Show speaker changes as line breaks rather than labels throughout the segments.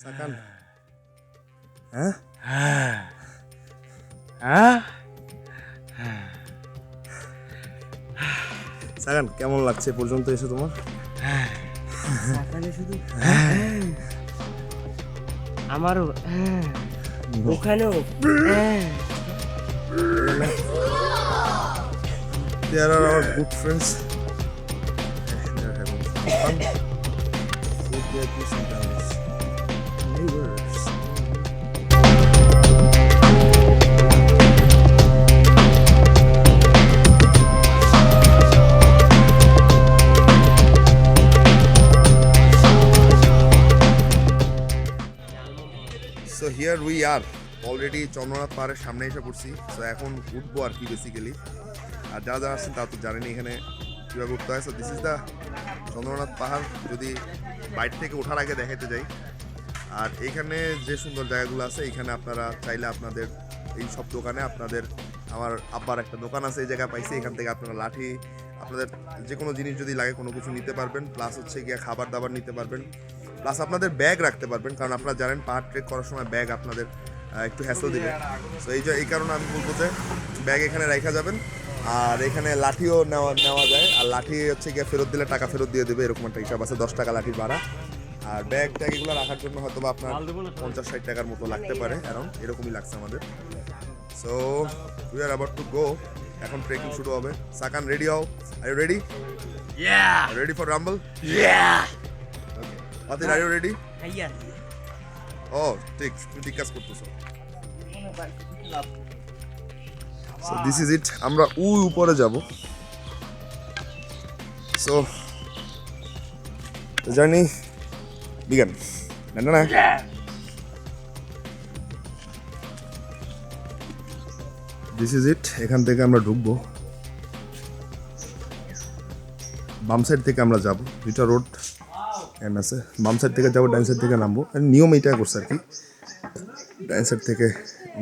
সাকান হ্যাঁ
হ্যাঁ
সাকান কেমন লাগছে পর্যন্ত এসে তোমার
শুধু আমারও হ্যাঁ। ওখানেও হ্যাঁ।
There are our good friends. They having fun. Food there, peace and balance. Neighbors. So here we are already Chandranath পাহাড়ের সামনে এসে পড়ছি। সো এখন উঠবো আর কি বেসিক্যালি আর যারা যারা আসছেন তারা তো জানেনি এখানে কীভাবে উঠতে হয়। So this is the Chandranath পাহাড় যদি বাইরে থেকে ওঠার আগে দেখাতে যাই। আর এইখানে যে সুন্দর জায়গাগুলো আছে এইখানে আপনারা চাইলে আপনাদের এই সব দোকানে আপনাদের আমার আব্বার একটা দোকান আছে, এই জায়গায় পাইছি। এখান থেকে আপনারা লাঠি, আপনাদের যে কোনো জিনিস যদি লাগে কোনো কিছু নিতে পারবেন। প্লাস হচ্ছে গিয়ে খাবার দাবার নিতে পারবেন। প্লাস আপনাদের ব্যাগ রাখতে পারবেন, কারণ আপনারা জানেন পাহাড় ট্রেক করার সময় ব্যাগ আপনাদের একটু হ্যাসো দিবে। তো এই যে, এই কারণে আমি বলব যে ব্যাগ এখানে রাখা যাবেন। আর এখানে লাঠিও নেওয়া নেওয়া যায়। আর লাঠি হচ্ছে গিয়ে ফেরত দিলে টাকা ফেরত দিয়ে দেবে, এরকম একটা হিসাব আছে, দশ টাকা লাঠির ভাড়া। আর ব্যাগ ট্যাগ এগুলো রাখার জন্য হয়তো বা আপনার পঞ্চাশ ষাট টাকার মতো লাগতে পারে অ্যারাউন্ড এরকমই লাগছে আমাদের। সো উই আর আবার টু গো এখন ট্রেকিং শুরু হবে। সাকান রেডি হও? Are you ready! Ready for rumble! আদির আর ইউ রেডি ও ঠিক তুমি ঠিক কাজ করতেছো। সো দিস ইজ ইট আমরা উই উপরে যাব। So journey Digan. La nana. This is it এখান থেকে আমরা ঢুকবো। বাম সাইড থেকে আমরা যাব। দুইটা রোড এন আছে বাম সাইড থেকে যাব ডাইন সাইড থেকে নামবো। নিয়ম এইটা করছে আর কি। ডাইন সাইড থেকে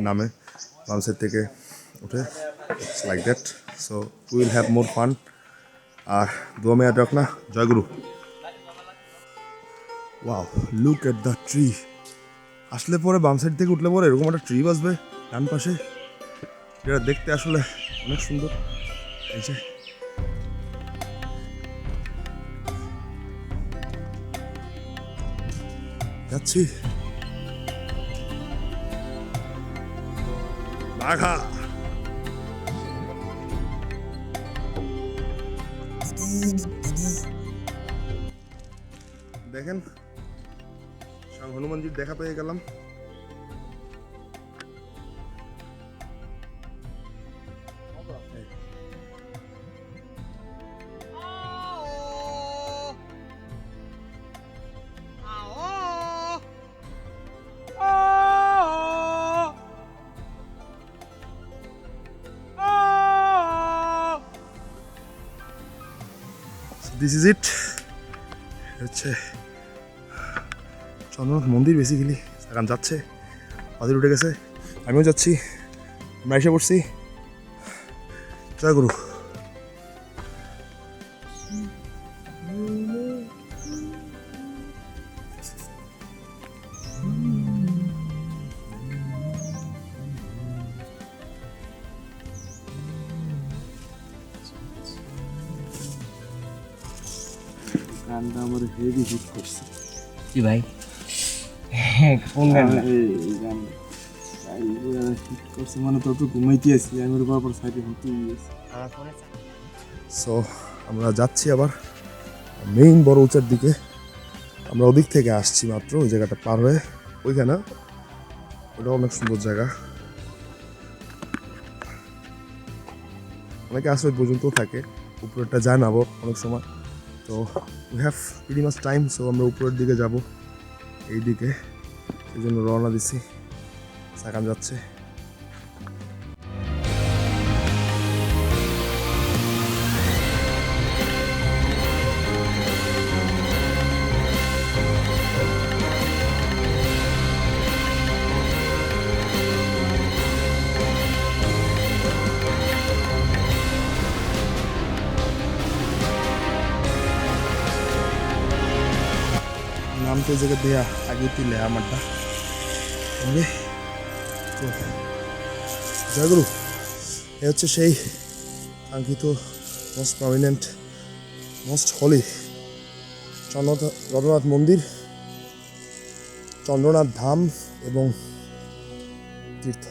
নামে, বাম সাইড থেকে উঠে। It's like that so will have more fun আর দুয়া মেয়াদ রাখনা জয়গুরু। Wow look at the tree আসলে পরে বাম সাইড থেকে উঠলে পরে এরকম একটা ট্রি বাসবে ডান পাশে। যেটা দেখতে আসলে অনেক সুন্দর। এই যে। যাচ্ছি। বাঘা। দেখেন হনুমানজির দেখা পেয়ে গেলাম। দিস ইজ ইট হচ্ছে চন্দ্রনাথ মন্দির বেসিক্যালি এখন যাচ্ছে পাদির উঠে গেছে। আমিও যাচ্ছি, আমরা এসে পড়ছি। জয় গুরু।
গানটা আমার হেভি হিট করছে।
কি ভাই? কোন গানটা
এই গান হিট করছে মানে তো ঘুমাইতে আছি আমি ওর পর সাইডে ঘুরতে গিয়েছি।
সো আমরা যাচ্ছি আবার মেইন বড় উঁচার দিকে। আমরা ওদিক থেকে আসছি মাত্র ওই জায়গাটা পার হয়ে। ওইখানে ওটা অনেক সুন্দর জায়গা। অনেকে আসলে পর্যন্ত থাকে উপরেরটা যায় না অনেক সময়। তো we have very much time so আমরা উপরের দিকে যাব। এই দিকে সেই জন্য রওনা দিছি। সাকান যাচ্ছে। এই জায়গা দিয়ে আগে তুলে আমারটা। তো, জয়গুরু এ হচ্ছে সেই কাঙ্ক্ষিত most prominent most holy Chandranath মন্দির চন্দ্রনাথ ধাম এবং তীর্থ।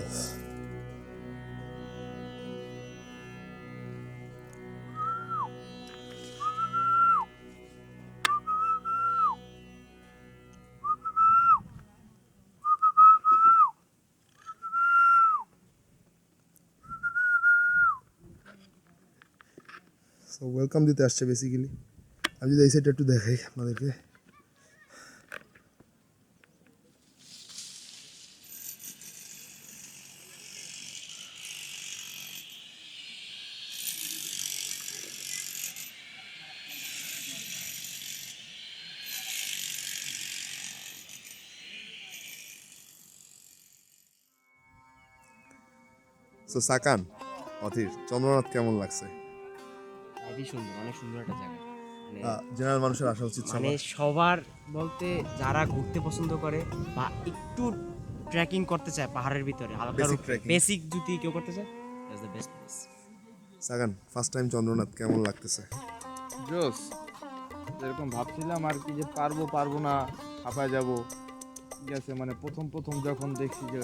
সো ওয়েলকাম দিতে আসছে বেসিক্যালি আমি যদি এই সাইডটা একটু দেখাই আপনাদেরকে। সাকান অথির চন্দ্রনাথ কেমন লাগছে?
হেবি সুন্দর অনেক সুন্দর একটা জায়গা। মানে
জেনারেল মানুষের আসা উচিত
মানে সবার বলতে যারা ঘুরতে পছন্দ করে বা একটু ট্রেকিং করতে চায় পাহাড়ের ভিতরে হালকা বেসিক যদি কেউ করতে চায় দ্যাটস দ্য বেস্ট প্লেস
সাকান ফার্স্ট টাইম চন্দ্রনাথ কেমন লাগতেছে?
জোস। যেরকম ভাবছিলাম আর কি যে পারব পারব না হাঁপায় যাব। ঠিক আছে মানে প্রথম প্রথম যখন দেখছি যে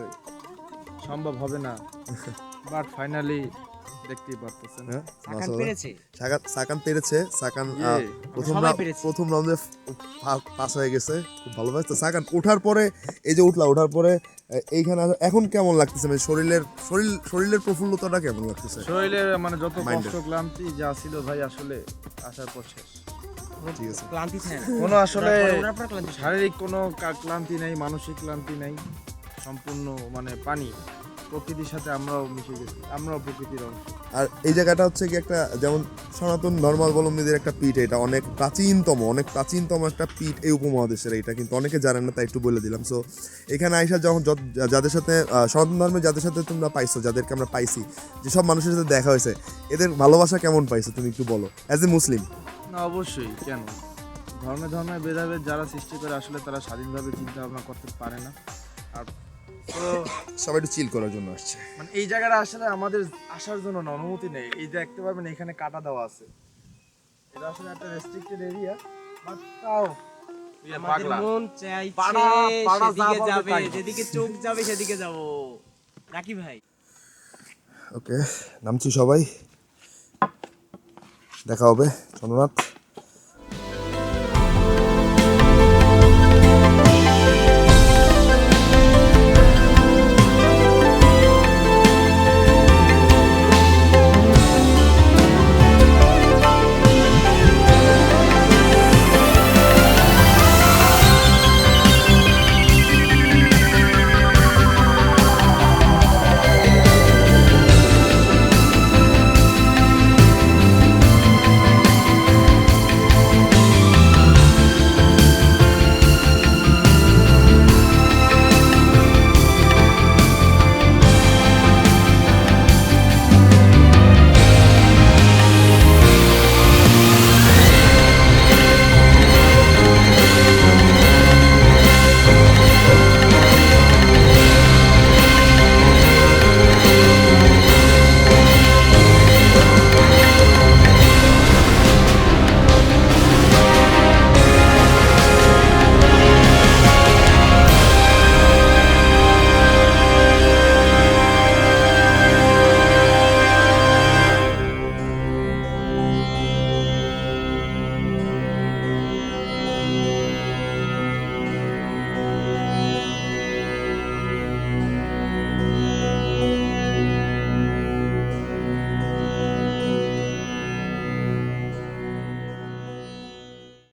সম্ভব হবে না বাট ফাইনালি দেখতেই পারতেছেন।
হ্যাঁ
সাকান পেরেছে।
সাকান সাকান পেরেছে সাকান
ইয়ে,
প্রথম। প্রথম রাউন্ডে পাস হয়ে গেছে। খুব ভালো লাগছে সাকান ওঠার পরে এই যে উঠলা ওঠার পরে এইখানে এখন কেমন লাগতেছে? মানে শরীরের শরীর শরীরের প্রফুল্লতাটা কেমন লাগতেছে?
শরীরের মানে যত কষ্ট ক্লান্তি যা ছিল ভাই আসলে আসার পর শেষ।
ক্লান্তি থাকে।
কোনো আসলে। শারীরিক কোনো ক্লান্তি নেই মানসিক ক্লান্তি নাই সম্পূর্ণ মানে পানি। প্রকৃতির সাথে আমরাও মিশে গেছি আমরাও প্রকৃতির অংশ।
আর এই জায়গাটা হচ্ছে কি একটা যেমন সনাতন ধর্মাবলম্বীদের একটা পীঠ এটা অনেক প্রাচীনতম অনেক প্রাচীনতম একটা পীঠ এই উপমহাদেশের এটা কিন্তু অনেকে জানেন না তাই একটু বলে দিলাম। সো এখানে আইসা যখন যাদের সাথে সনাতন ধর্মে যাদের সাথে তোমরা পাইছো যাদেরকে আমরা পাইছি যেসব মানুষের সাথে দেখা হয়েছে এদের ভালোবাসা কেমন পাইছো তুমি একটু বলো অ্যাজ এ মুসলিম
না অবশ্যই কেন? ধর্মে ধর্মে ভেদাভেদ যারা সৃষ্টি করে আসলে তারা স্বাধীনভাবে চিন্তা ভাবনা করতে পারে না। আর
সবাই একটু চিল করার জন্য আসছে।
মানে এই জায়গাটা আসলে আমাদের আসার জন্য না অনুমতি নেই। এই দেখতে পারবেন এখানে কাটা দেওয়া আছে। এটা আসলে একটা রেস্ট্রিক্টেড এরিয়া বাট তাও ইয়ে
মন চাইছে সেদিকে যাবে যেদিকে চোখ যাবে সেদিকে যাব। ভাই।
ওকে নামছি সবাই। দেখা হবে চন্দ্রনাথ।